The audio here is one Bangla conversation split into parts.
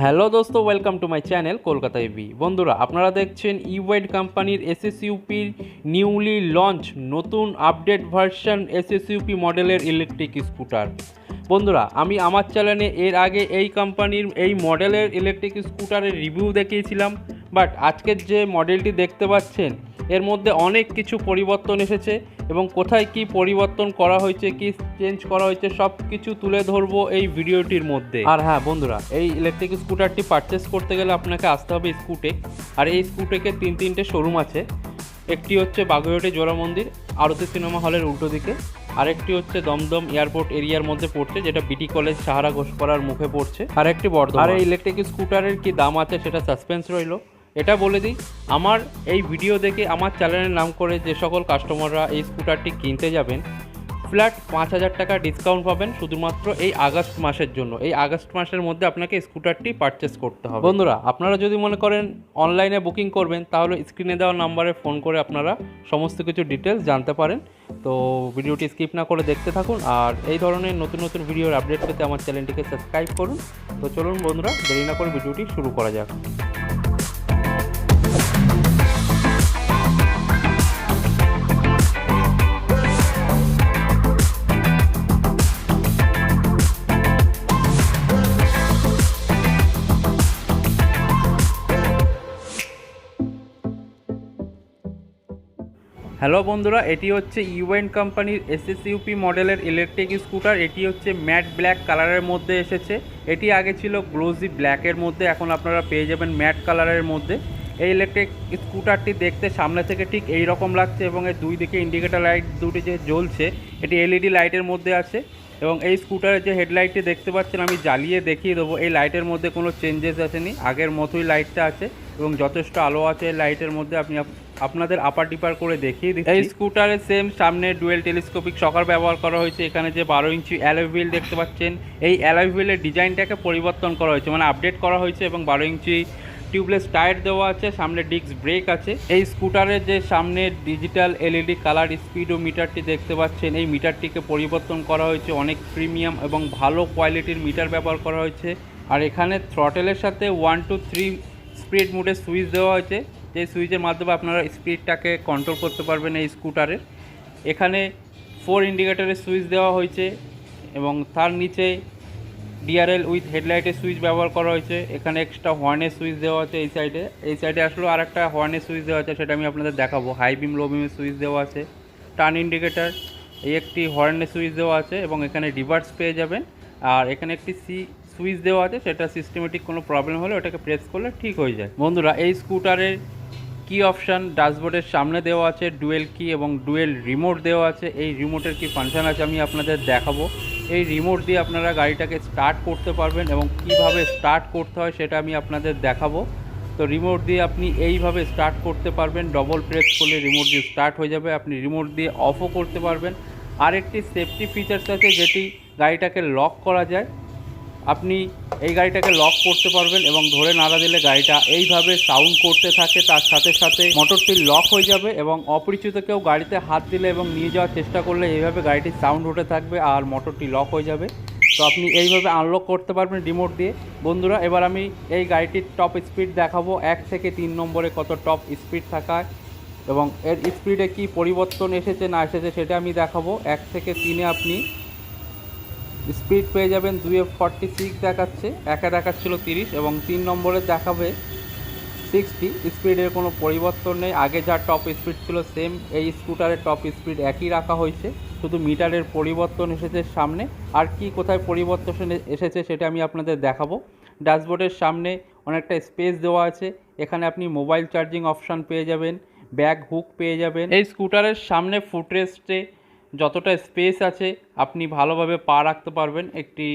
হ্যালো দোস্ত welcome to my channel Kolkata EV বন্ধুরা, আপনারা দেখছেন ইওয়াইড কোম্পানির এসএসইউপির নিউলি লঞ্চ নতুন আপডেট ভার্সন এসএসইউপি মডেলের ইলেকট্রিক স্কুটার বন্ধুরা, আমি আমার চ্যানেলে এর আগে এই কোম্পানির এই মডেলের ইলেকট্রিক স্কুটারের রিভিউ দেখিয়েছিলাম। বাট আজকের যে মডেলটি দেখতে পাচ্ছেন, এর মধ্যে অনেক কিছু পরিবর্তন এসেছে এবং কোথায় কি পরিবর্তন করা হয়েছে, কি চেঞ্জ করা হয়েছে সব কিছু তুলে ধরবো এই ভিডিওটির মধ্যে। আর হ্যাঁ বন্ধুরা, এই ইলেকট্রিক স্কুটারটি পারচেস করতে গেলে আপনাকে আসতে হবে স্কুটেক আর এই স্কুটেকের তিন তিনটে শোরুম আছে। একটি হচ্ছে বাগুইহাটি জোড়া মন্দির, আরতি সিনেমা হলের উল্টো দিকে। আরেকটি হচ্ছে দমদম এয়ারপোর্ট এরিয়ার মধ্যে পড়ছে, যেটা বিটি কলেজ সাহারা ঘোষপাড়ার মুখে পড়ছে। আর একটি বর্ধমান। আর এই ইলেকট্রিক স্কুটারের কি দাম আছে, সেটা সাসপেন্স রইল। এটা বলে দিই, আমার এই ভিডিও দেখে আমার চ্যানেলের নাম করে যে সকল কাস্টমাররা এই স্কুটারটি কিনতে যাবেন ফ্ল্যাট পাঁচ হাজার টাকা ডিসকাউন্ট পাবেন শুধুমাত্র এই আগস্ট মাসের জন্য। এই আগস্ট মাসের মধ্যে আপনাকে স্কুটারটি পারচেস করতে হবে। বন্ধুরা, আপনারা যদি মনে করেন অনলাইনে বুকিং করবেন, তাহলে স্ক্রিনে দেওয়া নাম্বারে ফোন করে আপনারা সমস্ত কিছু ডিটেলস জানতে পারেন। তো ভিডিওটি স্কিপ না করে দেখতে থাকুন, আর এই ধরনের নতুন নতুন ভিডিওর আপডেট পেতে আমার চ্যানেলটিকে সাবস্ক্রাইব করুন। তো চলুন বন্ধুরা, দেরি না করে ভিডিওটি শুরু করা যাক। হ্যালো বন্ধুরা, এটি হচ্ছে ইউএন কোম্পানির এসএসইউপি মডেলের ইলেকট্রিক স্কুটার এটি হচ্ছে ম্যাট ব্ল্যাক কালারের মধ্যে এসেছে। এটি আগে ছিল গ্লোজি ব্ল্যাকের মধ্যে, এখন আপনারা পেয়ে যাবেন ম্যাট কালারের মধ্যে। এই ইলেকট্রিক স্কুটারটি দেখতে সামনে থেকে ঠিক এই রকম লাগছে এবং এর দুই দিকে ইন্ডিকেটর লাইট দুটি যে জ্বলছে, এটি এলইডি লাইটের মধ্যে আছে। এবং এই স্কুটারের যে হেডলাইটটি দেখতে পাচ্ছেন, আমি জ্বালিয়ে দেখিয়ে দেবো, এই লাইটের মধ্যে কোনো চেঞ্জেস আসেনি। আগের মতোই লাইটটা আছে। এবং যথেষ্ট আলো আছে লাইটের মধ্যে, আপনি আপ- আপনাদের আপার ডিপার করে দেখিয়ে দিচ্ছি। এই স্কুটারের সেম সামনে ডুয়েল টেলিস্কোপিক শকার ব্যবহার করা হয়েছে। এখানে যে বারো ইঞ্চি অ্যালয় হুইল দেখতে পাচ্ছেন। এই অ্যালয় হুইলের ডিজাইনটাকে পরিবর্তন করা হয়েছে মানে আপডেট করা হয়েছে এবং বারো ইঞ্চি টিউবলেস টায়ার দেওয়া আছে, সামনে ডিস্ক ব্রেক আছে। এই স্কুটারের যে সামনে ডিজিটাল এলইডি কালার স্পিডো মিটারটি দেখতে পাচ্ছেন, এই মিটারটিকে পরিবর্তন করা হয়েছে। অনেক প্রিমিয়াম এবং ভালো কোয়ালিটির মিটার ব্যবহার করা হয়েছে। আর এখানে থ্রটেলের সাথে ওয়ান টু থ্রি স্পিড মোডের সুইচ দেওয়া হয়েছে। যে সুইচের মাধ্যমে আপনারা স্পিডটাকে কন্ট্রোল করতে পারবেন এই স্কুটারের এখানে ফোর ইন্ডিকেটারের সুইচ দেওয়া হয়েছে এবং তার নিচে ডিআরএল উইথ হেডলাইটের সুইচ ব্যবহার করা হয়েছে। এখানে এক্সট্রা হর্নের সুইচ দেওয়া আছে এই সাইডে এই সাইডে আসলেও আর একটা হর্নের সুইচ দেওয়া আছে, সেটা আমি আপনাদের দেখাবো। হাই বিম লো বিমের সুইচ দেওয়া আছে। টার্ন ইন্ডিকেটার এই একটি হর্নের সুইচ দেওয়া আছে এবং এখানে রিভার্স পেয়ে যাবেন। আর এখানে একটি সি সুইচ দেওয়া আছে, সেটা সিস্টেমেটিক কোনো প্রবলেম হলে ওটাকে প্রেস করলে ঠিক হয়ে যায়। বন্ধুরা, এই স্কুটারের কি অপশান ড্যাশবোর্ডের সামনে দেওয়া আছে ডুয়েল কি এবং ডুয়েল রিমোট দেওয়া আছে। এই রিমোটের কি ফাংশন আছে আমি আপনাদের দেখাবো। এই রিমোট দিয়ে আপনারা গাড়িটাকে স্টার্ট করতে পারবেন এবং কীভাবে স্টার্ট করতে হয় সেটা আমি আপনাদের দেখাবো। তো রিমোট দিয়ে আপনি এইভাবে স্টার্ট করতে পারবেন ডবল প্রেস করলে রিমোট দিয়ে স্টার্ট হয়ে যাবে। আপনি রিমোট দিয়ে অফও করতে পারবেন। আরেকটি সেফটি ফিচার্স আছে যেটি গাড়িটাকে লক করা যায়। আপনি এই গাড়িটাকে লক করতে পারবেন এবং ধরে নাড়া দিলে গাড়িটা এইভাবে সাউন্ড করতে থাকে, তার সাথে সাথে মোটরটি লক হয়ে যাবে এবং অপরিচিত কেউ গাড়িতে হাত দিলে এবং নিয়ে যাওয়ার চেষ্টা করলে এইভাবে গাড়িটির সাউন্ড উঠে থাকবে আর মোটরটি লক হয়ে যাবে। তো আপনি এইভাবে আনলক করতে পারবেন রিমোট দিয়ে। বন্ধুরা, এবার আমি এই গাড়িটির টপ স্পিড দেখাবো। এক থেকে তিন নম্বরে কত টপ স্পিড থাকায় এবং এর স্পিডে কি পরিবর্তন এসেছে না এসেছে সেটা আমি দেখাবো। এক থেকে তিনে আপনি স্পিড পেয়ে যাবেন দুয়ে ফর্টি সিক্স দেখাচ্ছে। একে দেখাচ্ছিল তিরিশ এবং তিন নম্বরে দেখাবে সিক্সটি স্পিডের কোনো পরিবর্তন নেই। আগে যা টপ স্পিড ছিল সেম এই স্কুটারের টপ স্পিড একই রাখা হয়েছে। শুধু মিটারের পরিবর্তন এসেছে সামনে। আর কি কোথায় পরিবর্তন এসে- এসেছে সেটা আমি আপনাদের দেখাবো। ড্যাশবোর্ডের সামনে অনেকটা স্পেস দেওয়া আছে। এখানে আপনি মোবাইল চার্জিং অপশান পেয়ে যাবেন ব্যাগ হুক পেয়ে যাবেন। এই স্কুটারের সামনে ফুটরেস্টে যতটা স্পেস আছে, আপনি ভালোভাবে পা রাখতে পারবেন। একটি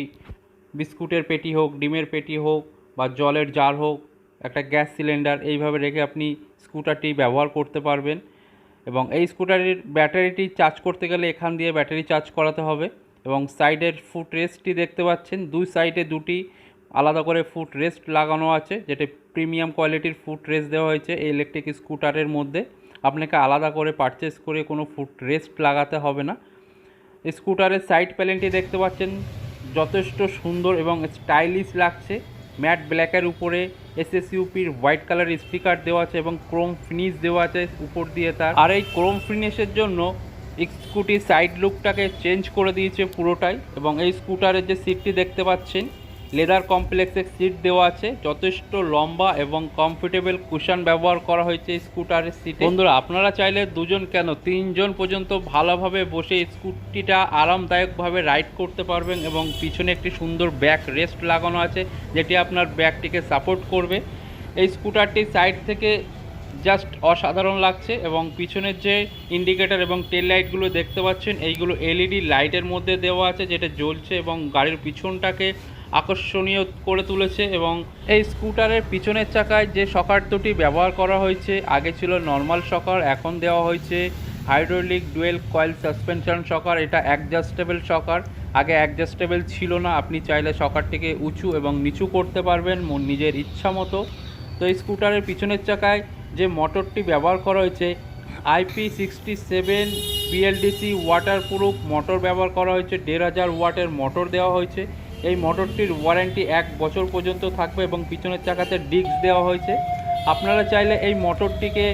বিস্কুটের পেটি হোক, ডিমের পেটি হোক বা জলের জার হোক, একটা গ্যাস সিলিন্ডার, এইভাবে রেখে আপনি স্কুটারটি ব্যবহার করতে পারবেন। এবং এই স্কুটারের ব্যাটারিটি চার্জ করতে গেলে এখান দিয়ে ব্যাটারি চার্জ করাতে হবে। এবং সাইডের ফুট রেস্টটি দেখতে পাচ্ছেন। দুই সাইডে দুটি আলাদা করে ফুট রেস্ট লাগানো আছে, যেটা প্রিমিয়াম কোয়ালিটির ফুট রেস্ট দেওয়া হয়েছে এই ইলেকট্রিক স্কুটারের মধ্যে। আপনাকে আলাদা করে পারচেস করে কোনো ফুট রেস্ট লাগাতে হবে না। স্কুটারের সাইড প্যানেলটি দেখতে পাচ্ছেন, যথেষ্ট সুন্দর এবং স্টাইলিশ লাগছে। ম্যাট ব্ল্যাকের উপরে এসএসইউপির হোয়াইট কালার স্টিকার দেওয়া আছে এবং ক্রোম ফিনিশ দেওয়া আছে উপর দিয়ে তার। আর এই ক্রোম ফিনিশের জন্য স্কুটি সাইড লুকটাকে চেঞ্জ করে দিয়েছে পুরোটাই এবং এই স্কুটারের যে সিটটি দেখতে পাচ্ছেন লেদার কমপ্লেক্সের সিট দেওয়া আছে। যথেষ্ট লম্বা এবং কমফোর্টেবল কুশন ব্যবহার করা হয়েছে স্কুটারের সিটে। বন্ধুরা, আপনারা চাইলে দুজন কেন? তিনজন পর্যন্ত ভালোভাবে বসে স্কুটিটা আরামদায়কভাবে রাইড করতে পারবেন এবং পিছনে একটি সুন্দর ব্যাক রেস্ট লাগানো আছে, যেটি আপনার ব্যাকটিকে সাপোর্ট করবে। এই স্কুটারটি সাইড থেকে জাস্ট অসাধারণ লাগছে এবং পিছনের যে ইন্ডিকেটর এবং টেল লাইটগুলো দেখতে পাচ্ছেন, এইগুলো এলইডি লাইটের মধ্যে দেওয়া আছে, যেটা জ্বলছে এবং গাড়ির পিছনটাকে আকর্ষণীয় করে তুলেছে এবং এই স্কুটারের পিছনের চাকায় যে শকার দুটি ব্যবহার করা হয়েছে, আগে ছিল নর্মাল শকার এখন দেওয়া হয়েছে hydraulic dual coil suspension shocker এটা অ্যাডজাস্টেবল শকার আগে অ্যাডজাস্টেবল ছিল না, আপনি চাইলে শকারটিকে উঁচু এবং নিচু করতে পারবেন মন নিজের ইচ্ছা মতো। তো এই স্কুটারের পিছনের চাকায় যে মোটরটি ব্যবহার করা হয়েছে IP sixty seven BLDC waterproof motor ব্যবহার করা হয়েছে, দেড় হাজার ওয়াটের মোটর দেওয়া হয়েছে। এই মোটরটির ওয়ারেন্টি এক বছর পর্যন্ত থাকবে এবং পিছনের চাকাতে ডিস্ক দেওয়া হয়েছে। আপনারা চাইলে এই মোটরটিকে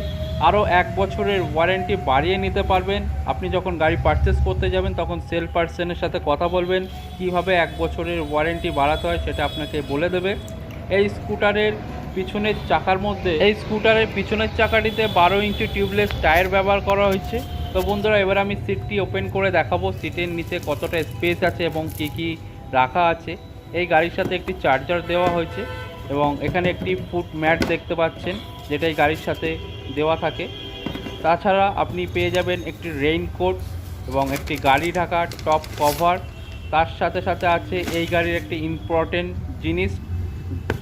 আরও এক বছরের ওয়ারেন্টি বাড়িয়ে নিতে পারবেন। আপনি যখন গাড়ি পারচেস করতে যাবেন, তখন সেল পার্সনের সাথে কথা বলবেন, কীভাবে এক বছরের ওয়ারেন্টি বাড়াতে হয় সেটা আপনাকে বলে দেবে। এই স্কুটারের পিছনের চাকার মধ্যে, এই স্কুটারের পিছনের চাকাটিতে বারো ইঞ্চি টিউবলেস টায়ার ব্যবহার করা হয়েছে। তো বন্ধুরা, এবার আমি সিটটি ওপেন করে দেখাবো। সিটের নিচে কতটা স্পেস আছে এবং কি কি রাখা আছে। এই গাড়ির সাথে একটি চার্জার দেওয়া হয়েছে এবং এখানে একটি ফুট ম্যাট দেখতে পাচ্ছেন, যেটা এই গাড়ির সাথে দেওয়া থাকে। তাছাড়া আপনি পেয়ে যাবেন একটি রেইনকোট এবং একটি গাড়ি ঢাকা টপ কভার তার সাথে সাথে আছে এই গাড়ির একটি ইম্পর্টেন্ট জিনিস,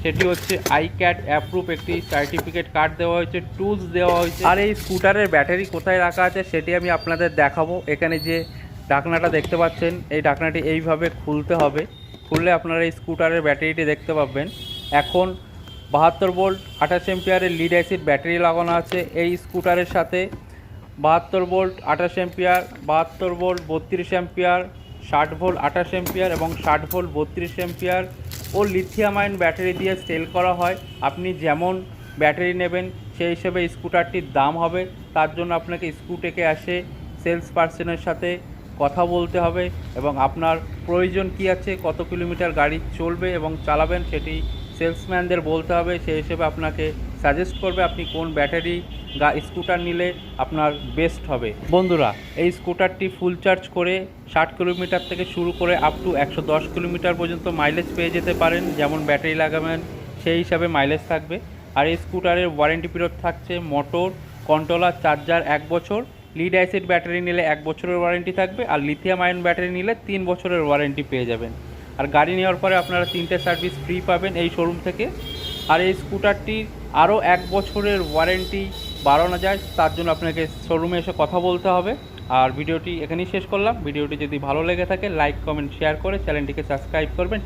সেটি হচ্ছে আই ক্যাট অ্যাপ্রুভ একটি সার্টিফিকেট কার্ড দেওয়া হয়েছে টুলস দেওয়া হয়েছে। আর এই স্কুটারের ব্যাটারি কোথায় রাখা আছে সেটি আমি আপনাদের দেখাবো। এখানে যে ঢাকনাটা দেখতে পাচ্ছেন, এই ঢাকনাটি এইভাবে খুলতে হবে। খুললে আপনারা এই স্কুটারের ব্যাটারিটি দেখতে পাবেন। এখন বাহাত্তর ভোল্ট, আঠাশ এম্পিয়ারের লিড অ্যাসিড ব্যাটারি লাগানো আছে। এই স্কুটারের সাথে বাহাত্তর ভোল্ট, আঠাশ এম্পিয়ার বাহাত্তর ভোল্ট, বত্রিশ এম্পিয়ার ষাট ভোল্ট, আঠাশ এম্পিয়ার এবং ষাট ভোল্ট, বত্রিশ এম্পিয়ার ও লিথিয়াম আয়ন ব্যাটারি দিয়ে সেল করা হয়। আপনি যেমন ব্যাটারি নেবেন, সেই হিসেবে স্কুটারটির দাম হবে। তার জন্য আপনাকে স্কুটেকে আসে সেলস পার্সনের সাথে কথা বলতে হবে এবং আপনার প্রয়োজন কী আছে, কত কিলোমিটার গাড়ি চলবে এবং চালাবেন সেটি সেলসম্যানদের বলতে হবে। সেই হিসেবে আপনাকে সাজেস্ট করবে আপনি কোন ব্যাটারি গা, স্কুটার নিলে আপনার বেস্ট হবে। বন্ধুরা, এই স্কুটারটি ফুল চার্জ করে ষাট কিলোমিটার থেকে শুরু করে আপ টু একশো দশ কিলোমিটার পর্যন্ত মাইলেজ পেয়ে যেতে পারেন, যেমন ব্যাটারি লাগাবেন সেই হিসাবে মাইলেজ থাকবে। আর এই স্কুটারের ওয়ারেন্টি পিরিয়ড থাকছে মোটর কন্ট্রোলার চার্জার এক বছর। লিড অ্যাসিড ব্যাটারি নিলে এক বছরের ওয়ারেন্টি থাকবে আর লিথিয়াম আয়ন ব্যাটারি নিলে তিন বছরের ওয়ারেন্টি পেয়ে যাবেন। আর গাড়ি নেওয়ার পরে আপনারা তিনটে সার্ভিস ফ্রি পাবেন এই শোরুম থেকে। আর এই স্কুটারটির আরও এক বছরের ওয়ারেন্টি বাড়ানো যায়, তার জন্য আপনাকে শোরুমে এসে কথা বলতে হবে। আর ভিডিওটি এখানেই শেষ করলাম। ভিডিওটি যদি ভালো লেগে থাকে, লাইক, কমেন্ট, শেয়ার করে চ্যানেলটিকে সাবস্ক্রাইব করবেন।